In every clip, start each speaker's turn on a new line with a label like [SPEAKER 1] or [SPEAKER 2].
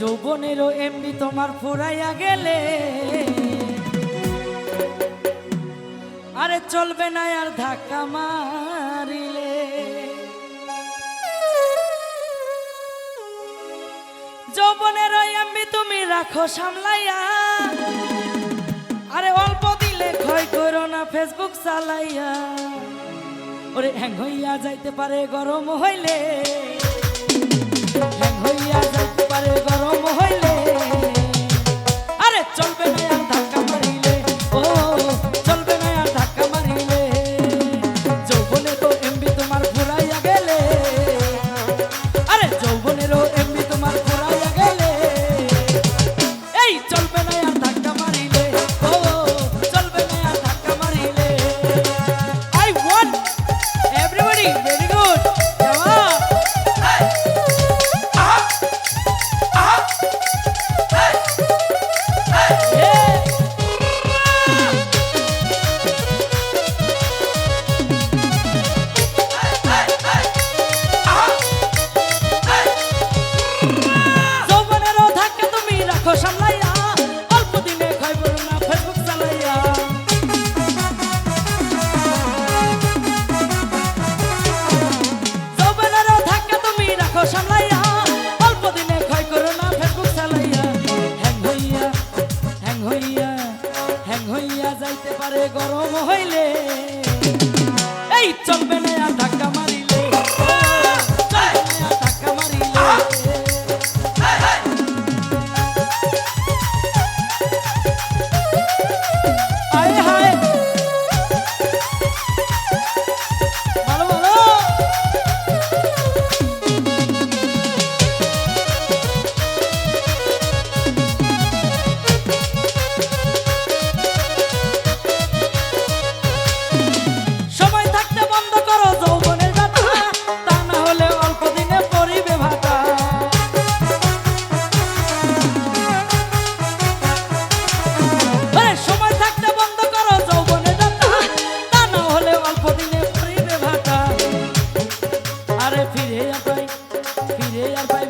[SPEAKER 1] যৌবনেরও এমনি তোমার ফুরাইয়া গেলে। আরে চলবে না আর ধাক্কা মারিলে। যৌবনেরও এমনি তুমি রাখো সামলাইয়া। আরে অল্প দিলে ক্ষয় করো না ফেসবুক চালাইয়া। ওরে হ্যাং হইয়া যাইতে পারে গরম হইলে। গরম হইলে ফিরে আর পাই ফিরে আর পাই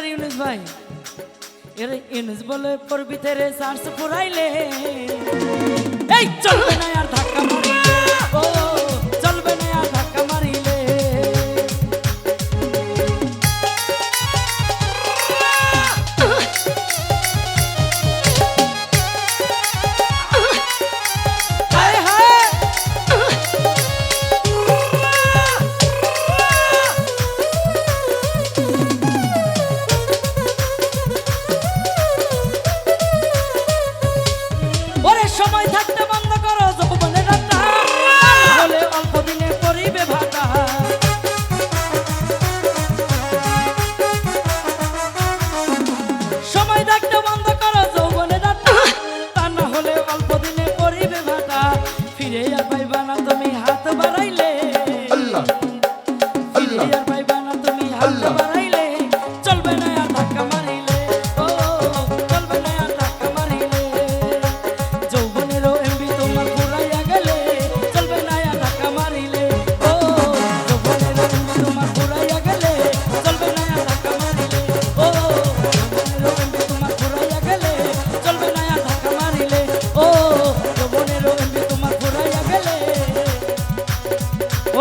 [SPEAKER 1] আর ইউনুস ভাই। এর ইউনুস বলে পর ভিতরে চার্জ পুরাইলে এই চলবে না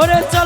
[SPEAKER 1] 俺ち